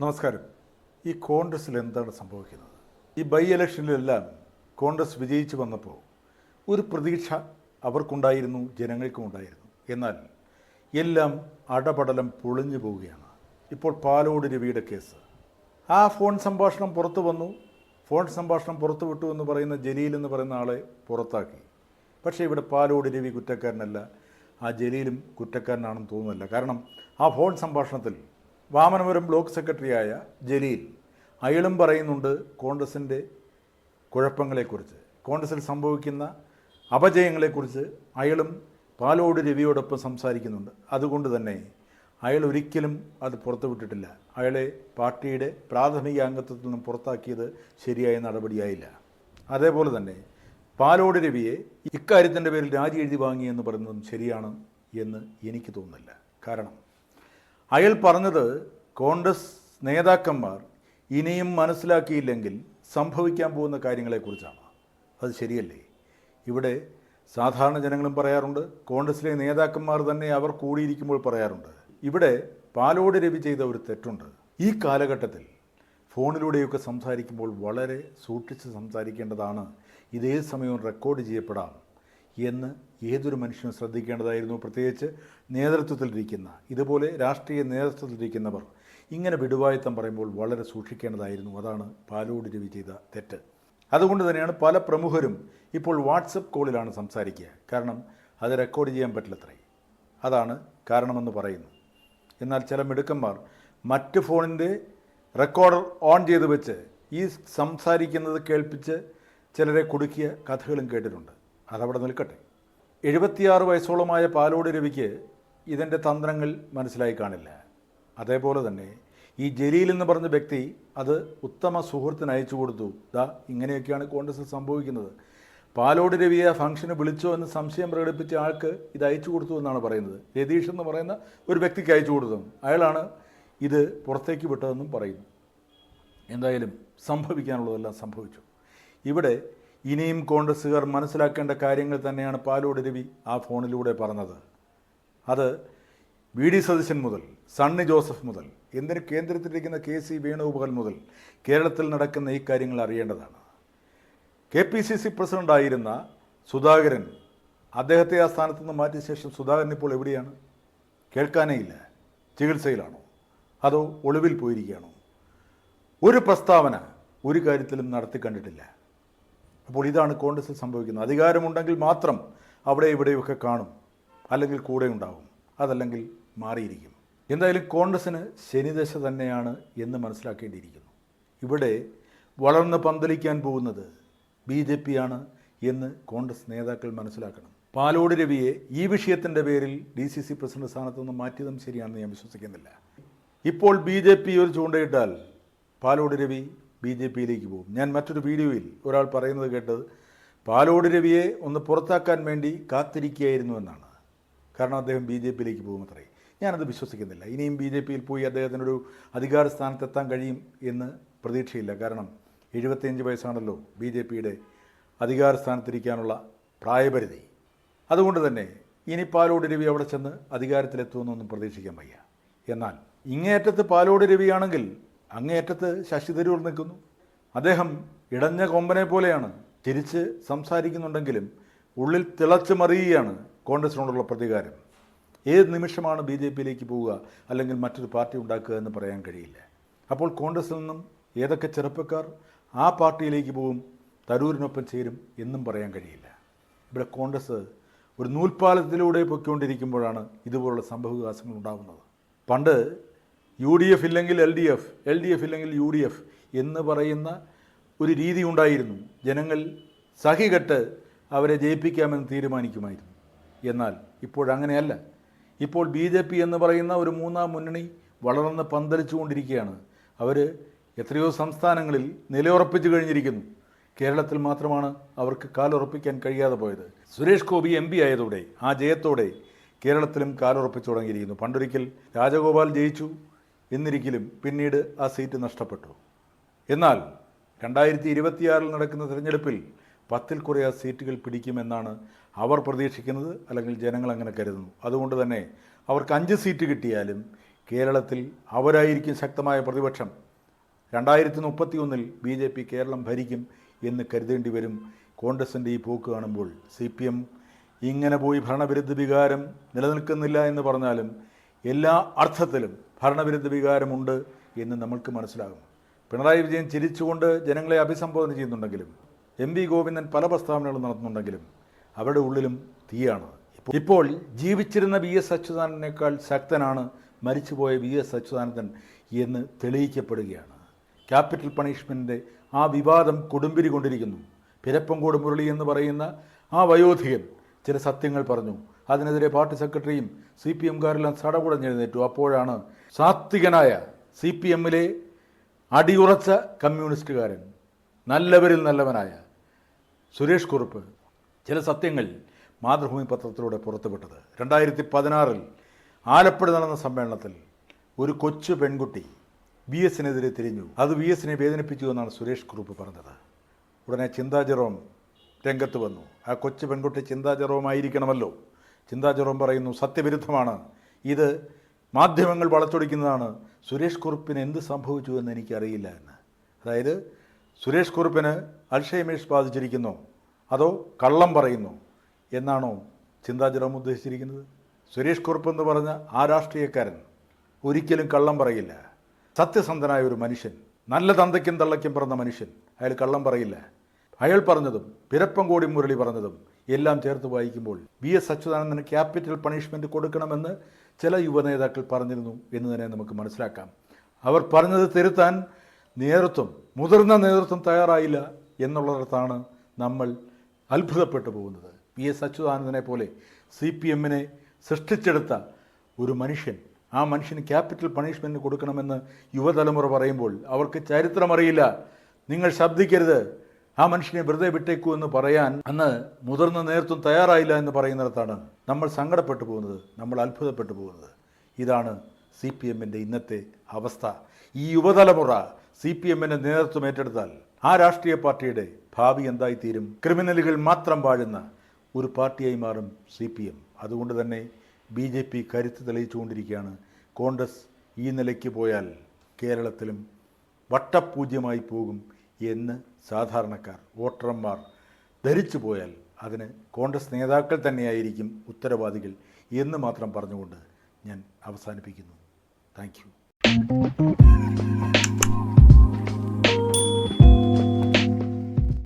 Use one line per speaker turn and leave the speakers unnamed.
നമസ്കാരം. ഈ കോൺഗ്രസ്സിൽ എന്താണ് സംഭവിക്കുന്നത്? ഈ ബൈ ഇലക്ഷനിലെല്ലാം കോൺഗ്രസ് വിജയിച്ചു വന്നപ്പോൾ ഒരു പ്രതീക്ഷ അവർക്കുണ്ടായിരുന്നു ജനങ്ങൾക്കും ഉണ്ടായിരുന്നു. എന്നാൽ എല്ലാം അടപടലം പൊളിഞ്ഞു പോവുകയാണ്. ഇപ്പോൾ പാലോട് രവിയുടെ കേസ്. ആ ഫോൺ സംഭാഷണം പുറത്തു വന്നു. ഫോൺ സംഭാഷണം പുറത്തു വിട്ടു എന്ന് പറയുന്ന ജലീൽ എന്ന് പറയുന്ന ആളെ പുറത്താക്കി. പക്ഷേ ഇവിടെ പാലോട് രവി കുറ്റക്കാരനല്ല. ആ ജലീലും കുറ്റക്കാരനാണെന്ന് തോന്നുന്നില്ല. കാരണം ആ ഫോൺ സംഭാഷണത്തിൽ വാമനപുരം ബ്ലോക്ക് സെക്രട്ടറിയായ ജലീൽ അയാളും പറയുന്നുണ്ട് കോൺഗ്രസിന്റെ കുഴപ്പങ്ങളെക്കുറിച്ച്. കോൺഗ്രസിൽ സംഭവിക്കുന്ന അപജയങ്ങളെക്കുറിച്ച് അയാളും പാലോട് രവിയോടൊപ്പം സംസാരിക്കുന്നുണ്ട്. അതുകൊണ്ട് തന്നെ അയാൾ ഒരിക്കലും അത് പുറത്തുവിട്ടിട്ടില്ല. അയാളെ പാർട്ടിയുടെ പ്രാഥമിക അംഗത്വത്തിൽ നിന്നും പുറത്താക്കിയത് ശരിയായ നടപടിയായില്ല. അതേപോലെ തന്നെ പാലോട് രവിയെ ഇക്കാര്യത്തിന്റെ പേരിൽ രാജി എഴുതി വാങ്ങി എന്ന് പറയുന്നതും ശരിയാണ് എന്ന് എനിക്ക് തോന്നുന്നില്ല. കാരണം അയാൾ പറഞ്ഞത് കോൺഗ്രസ് നേതാക്കന്മാർ ഇനിയും മനസ്സിലാക്കിയില്ലെങ്കിൽ സംഭവിക്കാൻ പോകുന്ന കാര്യങ്ങളെക്കുറിച്ചാണ്. അത് ശരിയല്ലേ? ഇവിടെ സാധാരണ ജനങ്ങളും പറയാറുണ്ട് കോൺഗ്രസിലെ നേതാക്കന്മാർ തന്നെ അവർ കൂടിയിരിക്കുമ്പോൾ പറയാറുണ്ട്. ഇവിടെ പാലോട് രവി ചെയ്ത ഒരു തെറ്റുണ്ട്. ഈ കാലഘട്ടത്തിൽ ഫോണിലൂടെയൊക്കെ സംസാരിക്കുമ്പോൾ വളരെ സൂക്ഷിച്ച് സംസാരിക്കേണ്ടതാണ്. ഇതേ സമയവും റെക്കോർഡ് ചെയ്യപ്പെടാം. എന്ന് ഏതൊരു മനുഷ്യനും ശ്രദ്ധിക്കേണ്ടതായിരുന്നു. പ്രത്യേകിച്ച് നേതൃത്വത്തിലിരിക്കുന്ന ഇതുപോലെ രാഷ്ട്രീയ നേതൃത്വത്തിലിരിക്കുന്നവർ ഇങ്ങനെ വിടുവായത്തം പറയുമ്പോൾ വളരെ സൂക്ഷിക്കേണ്ടതായിരുന്നു. അതാണ് പാലോട് രവി ചെയ്ത തെറ്റ്. അതുകൊണ്ട് തന്നെയാണ് പല പ്രമുഖരും ഇപ്പോൾ വാട്സപ്പ് കോളിലാണ് സംസാരിക്കുക. കാരണം അത് റെക്കോർഡ് ചെയ്യാൻ പറ്റില്ലത്രേ. അതാണ് കാരണമെന്ന് പറയുന്നു. എന്നാൽ ചില മിടുക്കന്മാർ മറ്റ് ഫോണിന്റെ റെക്കോർഡർ ഓൺ ചെയ്ത് വെച്ച് ഈ സംസാരിക്കുന്നത് കേൾപ്പിച്ച് ചിലരെ കുടുക്കിയ കഥകളും കേട്ടിട്ടുണ്ട്. അതവിടെ നിൽക്കട്ടെ. എഴുപത്തിയാറ് വയസ്സോളമായ പാലോട് രവിക്ക് ഇതിന്റെ തന്ത്രങ്ങൾ മനസ്സിലായി കാണില്ല. അതേപോലെ തന്നെ ഈ ജലീൽ എന്ന് പറഞ്ഞ വ്യക്തി അത് ഉത്തമ സുഹൃത്തിന് അയച്ചു കൊടുത്തു. ദാ ഇങ്ങനെയൊക്കെയാണ് കോൺഗ്രസ്സിൽ സംഭവിക്കുന്നത്. പാലോട് രവിയെ ആ ഫംഗ്ഷന് വിളിച്ചോ എന്ന് സംശയം പ്രകടിപ്പിച്ച ആൾക്ക് ഇത് അയച്ചു കൊടുത്തു എന്നാണ് പറയുന്നത്. രതീഷ് എന്ന് പറയുന്ന ഒരു വ്യക്തിക്ക് അയച്ചു കൊടുത്തു. അയാളാണ് ഇത് പുറത്തേക്ക് വിട്ടതെന്നും പറയുന്നു. എന്തായാലും സംഭവിക്കാനുള്ളതെല്ലാം സംഭവിച്ചു. ഇവിടെ ഇനിയും കോൺഗ്രസ്സുകാർ മനസ്സിലാക്കേണ്ട കാര്യങ്ങൾ തന്നെയാണ് പാലോട് രവി ആ ഫോണിലൂടെ പറഞ്ഞത്. അത് വി ഡി സതീശൻ മുതൽ സണ്ണി ജോസഫ് മുതൽ എന്തിന് കേന്ദ്രത്തിലിരിക്കുന്ന കെ സി വേണുഗോപാൽ മുതൽ കേരളത്തിൽ നടക്കുന്ന ഈ കാര്യങ്ങൾ അറിയേണ്ടതാണ്. കെ പി സി സി പ്രസിഡന്റായിരുന്ന സുധാകരൻ അദ്ദേഹത്തെ ആ സ്ഥാനത്ത് നിന്ന് മാറ്റിയ ശേഷം സുധാകരൻ ഇപ്പോൾ എവിടെയാണ്? കേൾക്കാനേ ഇല്ല. ചികിത്സയിലാണോ? അതോ ഒളിവിൽ പോയിരിക്കുകയാണോ? ഒരു പ്രസ്താവന ഒരു കാര്യത്തിലും നടത്തി കണ്ടിട്ടില്ല. അപ്പോൾ ഇതാണ് കോൺഗ്രസിൽ സംഭവിക്കുന്നത്. അധികാരമുണ്ടെങ്കിൽ മാത്രം അവിടെ ഇവിടെയൊക്കെ കാണും. അല്ലെങ്കിൽ കൂടെ ഉണ്ടാവും. അതല്ലെങ്കിൽ മാറിയിരിക്കും. എന്തായാലും കോൺഗ്രസ്സിന് ശനിദശ തന്നെയാണ് എന്ന് മനസ്സിലാക്കേണ്ടിയിരിക്കുന്നു. ഇവിടെ വളർന്ന് പന്തലിക്കാൻ പോകുന്നത് ബി ജെ പി ആണ് എന്ന് കോൺഗ്രസ് നേതാക്കൾ മനസ്സിലാക്കണം. പാലോട് രവിയെ ഈ വിഷയത്തിന്റെ പേരിൽ ഡി സി സി പ്രസിഡന്റ് സ്ഥാനത്ത് നിന്ന് മാറ്റിയതും ശരിയാണെന്ന് ഞാൻ വിശ്വസിക്കുന്നില്ല. ഇപ്പോൾ ബി ജെ പി ഒരു ചൂണ്ടയിട്ടാൽ പാലോട് രവി ബി ജെ പിയിലേക്ക് പോകും. ഞാൻ മറ്റൊരു വീഡിയോയിൽ ഒരാൾ പറയുന്നത് കേട്ടത് പാലോട് രവിയെ ഒന്ന് പുറത്താക്കാൻ വേണ്ടി കാത്തിരിക്കുകയായിരുന്നു എന്നാണ്. കാരണം അദ്ദേഹം ബി ജെ പിയിലേക്ക് പോകുമത്രേ. ഞാനത് വിശ്വസിക്കുന്നില്ല. ഇനിയും ബി ജെ പിയിൽ പോയി അദ്ദേഹത്തിനൊരു അധികാര സ്ഥാനത്തെത്താൻ കഴിയും എന്ന് പ്രതീക്ഷയില്ല. കാരണം എഴുപത്തിയഞ്ച് വയസ്സാണല്ലോ ബി ജെ പിയുടെ അധികാര സ്ഥാനത്തിരിക്കാനുള്ള പ്രായപരിധി. അതുകൊണ്ട് തന്നെ ഇനി പാലോട് രവി അവിടെ ചെന്ന് അധികാരത്തിലെത്തുമെന്നൊന്നും പ്രതീക്ഷിക്കാൻ വയ്യ. എന്നാൽ ഇങ്ങേയറ്റത്ത് പാലോട് രവിയാണെങ്കിൽ അങ്ങേയറ്റത്ത് ശശി തരൂർ നിൽക്കുന്നു. അദ്ദേഹം ഇടഞ്ഞ കൊമ്പനെ പോലെയാണ് തിരിച്ച് സംസാരിക്കുന്നുണ്ടെങ്കിലും ഉള്ളിൽ തിളച്ചു മറിയുകയാണ് കോൺഗ്രസിനോടുള്ള പ്രതികാരം. ഏത് നിമിഷമാണ് ബി ജെ പിയിലേക്ക് പോവുക അല്ലെങ്കിൽ മറ്റൊരു പാർട്ടി ഉണ്ടാക്കുക എന്ന് പറയാൻ കഴിയില്ല. അപ്പോൾ കോൺഗ്രസിൽ നിന്നും ഏതൊക്കെ ചെറുപ്പക്കാർ ആ പാർട്ടിയിലേക്ക് പോകും തരൂരിനൊപ്പം ചേരും എന്നും പറയാൻ കഴിയില്ല. ഇവിടെ കോൺഗ്രസ് ഒരു നൂൽപ്പാലത്തിലൂടെ പൊയ്ക്കൊണ്ടിരിക്കുമ്പോഴാണ് ഇതുപോലുള്ള സംഭവവികാസങ്ങൾ ഉണ്ടാകുന്നത് പണ്ട് യു ഡി എഫ് ഇല്ലെങ്കിൽ L D F L D F ഇല്ലെങ്കിൽ യു ഡി എഫ് എന്ന് പറയുന്ന ഒരു രീതി ഉണ്ടായിരുന്നു. ജനങ്ങൾ സഹികെട്ട് അവരെ ജയിപ്പിക്കാമെന്ന് തീരുമാനിക്കുമായിരുന്നു. എന്നാൽ ഇപ്പോഴങ്ങനെയല്ല ഇപ്പോൾ ബി ജെ പി എന്ന് പറയുന്ന ഒരു മൂന്നാം മുന്നണി വളർന്ന് പന്തലിച്ചുകൊണ്ടിരിക്കുകയാണ്. അവർ എത്രയോ സംസ്ഥാനങ്ങളിൽ നിലയുറപ്പിച്ചു കഴിഞ്ഞിരിക്കുന്നു. കേരളത്തിൽ മാത്രമാണ് അവർക്ക് കാലുറപ്പിക്കാൻ കഴിയാതെ പോയത്. സുരേഷ് ഗോപി എം പി ആയതോടെ ആ ജയത്തോടെ കേരളത്തിലും കാലുറപ്പിച്ചു തുടങ്ങിയിരിക്കുന്നു. പണ്ടൊരിക്കൽ രാജഗോപാൽ ജയിച്ചു. എന്നിരിക്കലും പിന്നീട് ആ സീറ്റ് നഷ്ടപ്പെട്ടു. എന്നാൽ രണ്ടായിരത്തി ഇരുപത്തിയാറിൽ നടക്കുന്ന തിരഞ്ഞെടുപ്പിൽ പത്തിൽ കുറയാ സീറ്റുകൾ പിടിക്കുമെന്നാണ് അവർ പ്രതീക്ഷിക്കുന്നത് അല്ലെങ്കിൽ ജനങ്ങൾ അങ്ങനെ കരുതുന്നു. അതുകൊണ്ട് തന്നെ അവർക്ക് അഞ്ച് സീറ്റ് കിട്ടിയാലും കേരളത്തിൽ അവരായിരിക്കും ശക്തമായ പ്രതിപക്ഷം. രണ്ടായിരത്തി മുപ്പത്തി ഒന്നിൽ ബി ജെ പി കേരളം ഭരിക്കും എന്ന് കരുതേണ്ടി വരും കോൺഗ്രസിന്റെ ഈ പോക്ക് കാണുമ്പോൾ. സി പി എം ഇങ്ങനെ പോയി ഭരണവിരുദ്ധ വികാരം നിലനിൽക്കുന്നില്ല എന്ന് പറഞ്ഞാലും എല്ലാ അർത്ഥത്തിലും ഭരണവിരുദ്ധ വികാരമുണ്ട് എന്ന് നമ്മൾക്ക് മനസ്സിലാകും പിണറായി വിജയൻ ചിരിച്ചുകൊണ്ട് ജനങ്ങളെ അഭിസംബോധന ചെയ്യുന്നുണ്ടെങ്കിലും എം വി ഗോവിന്ദൻ പല പ്രസ്താവനകളും നടത്തുന്നുണ്ടെങ്കിലും അവരുടെ ഉള്ളിലും തീയാണ്. ഇപ്പോൾ- ജീവിച്ചിരുന്ന വി എസ് അച്യുതാനന്ദനേക്കാൾ ശക്തനാണ് മരിച്ചുപോയ വി എസ് അച്യുതാനന്ദൻ എന്ന് തെളിയിക്കപ്പെടുകയാണ്. ക്യാപിറ്റൽ പണിഷ്മെന്റിന്റെ ആ വിവാദം കൊടുമ്പിരി കൊണ്ടിരിക്കുന്നു. പിരപ്പങ്കോട് മുരളി എന്ന് പറയുന്ന ആ വയോധികൻ ചില സത്യങ്ങൾ പറഞ്ഞു. അതിനെതിരെ പാർട്ടി സെക്രട്ടറിയും സി പി എംകാരെല്ലാം സടകുടഞ്ഞെഴുന്നേറ്റു. അപ്പോഴാണ് സാത്വികനായ സി പി എമ്മിലെ അടിയുറച്ച കമ്മ്യൂണിസ്റ്റുകാരൻ നല്ലവരിൽ നല്ലവനായ സുരേഷ് കുറുപ്പ് ചില സത്യങ്ങൾ മാതൃഭൂമി പത്രത്തിലൂടെ പുറത്തുവിട്ടത്. രണ്ടായിരത്തി പതിനാറിൽ ആലപ്പുഴ നടന്ന സമ്മേളനത്തിൽ ഒരു കൊച്ചു പെൺകുട്ടി ബി എസിനെതിരെ തിരിഞ്ഞു. അത് ബി എസിനെ വേദനിപ്പിച്ചു എന്നാണ് സുരേഷ് കുറുപ്പ് പറഞ്ഞത്. ഉടനെ ചിന്താ ജെറോം രംഗത്ത് വന്നു. ആ കൊച്ചു പെൺകുട്ടി ചിന്താ ജെറോം ആയിരിക്കണമല്ലോ ചിന്താ ജെറോം പറയുന്നു സത്യവിരുദ്ധമാണ്. ഇത് മാധ്യമങ്ങൾ വളച്ചൊടിക്കുന്നതാണ്. സുരേഷ് കുറുപ്പിന് എന്ത് സംഭവിച്ചു എന്ന് എനിക്കറിയില്ല എന്ന്. അതായത് സുരേഷ് കുറുപ്പിന് അൽഷൈമേഴ്സ് ബാധിച്ചിരിക്കുന്നു. അതോ കള്ളം പറയുന്നു എന്നാണോ ചിന്താ ഉദ്ദേശിച്ചിരിക്കുന്നത്? സുരേഷ് കുറുപ്പ് എന്ന് പറഞ്ഞ ആ രാഷ്ട്രീയക്കാരൻ ഒരിക്കലും കള്ളം പറയില്ല. സത്യസന്ധനായ ഒരു മനുഷ്യൻ നല്ല തന്തയ്ക്കും തള്ളയ്ക്കും പറഞ്ഞ മനുഷ്യൻ അയാൾ കള്ളം പറയില്ല. അയാൾ പറഞ്ഞതും പിരപ്പൻകോടി മുരളി പറഞ്ഞതും എല്ലാം ചേർത്ത് വായിക്കുമ്പോൾ വി എസ് അച്യുതാനന്ദന് ക്യാപിറ്റൽ പണിഷ്മെന്റ് കൊടുക്കണമെന്ന് ചില യുവനേതാക്കൾ പറഞ്ഞിരുന്നു എന്ന് തന്നെ നമുക്ക് മനസ്സിലാക്കാം. അവർ പറഞ്ഞത് തിരുത്താൻ നേതൃത്വം മുതിർന്ന നേതൃത്വം തയ്യാറായില്ല എന്നുള്ളിടത്താണ് നമ്മൾ അത്ഭുതപ്പെട്ടു പോകുന്നത്. വി എസ് അച്യുതാനന്ദനെ പോലെ സി പി എമ്മിനെ സൃഷ്ടിച്ചെടുത്ത ഒരു മനുഷ്യൻ ആ മനുഷ്യന് ക്യാപിറ്റൽ പണിഷ്മെന്റ് കൊടുക്കണമെന്ന് യുവതലമുറ പറയുമ്പോൾ അവർക്ക് ചരിത്രമറിയില്ല. നിങ്ങൾ ശബ്ദിക്കരുത്. ആ മനുഷ്യനെ വെറുതെ വിട്ടേക്കൂ എന്ന് പറയാൻ അന്ന് മുതിർന്ന നേതൃത്വം തയ്യാറായില്ല എന്ന് പറയുന്നിടത്താണ് നമ്മൾ സങ്കടപ്പെട്ടു പോകുന്നത് നമ്മൾ അത്ഭുതപ്പെട്ടു പോകുന്നത്. ഇതാണ് സി പി എമ്മിന്റെ ഇന്നത്തെ അവസ്ഥ. ഈ യുവതലമുറ സി പി എമ്മിന്റെ നേതൃത്വം ഏറ്റെടുത്താൽ ആ രാഷ്ട്രീയ പാർട്ടിയുടെ ഭാവി എന്തായിത്തീരും? ക്രിമിനലുകൾ മാത്രം വാഴുന്ന ഒരു പാർട്ടിയായി മാറും സി പി എം അതുകൊണ്ട് തന്നെ ബി ജെ പി കരുത്ത് തെളിയിച്ചുകൊണ്ടിരിക്കുകയാണ്. കോൺഗ്രസ് ഈ നിലയ്ക്ക് പോയാൽ കേരളത്തിലും വട്ടപൂജ്യമായി പോകും എന്ന് സാധാരണക്കാർ വോട്ടർമാർ ധരിച്ചു പോയാൽ അതിന് കോൺഗ്രസ് നേതാക്കൾ തന്നെയായിരിക്കും ഉത്തരവാദികൾ എന്ന് മാത്രം പറഞ്ഞുകൊണ്ട് ഞാൻ അവസാനിപ്പിക്കുന്നു. താങ്ക്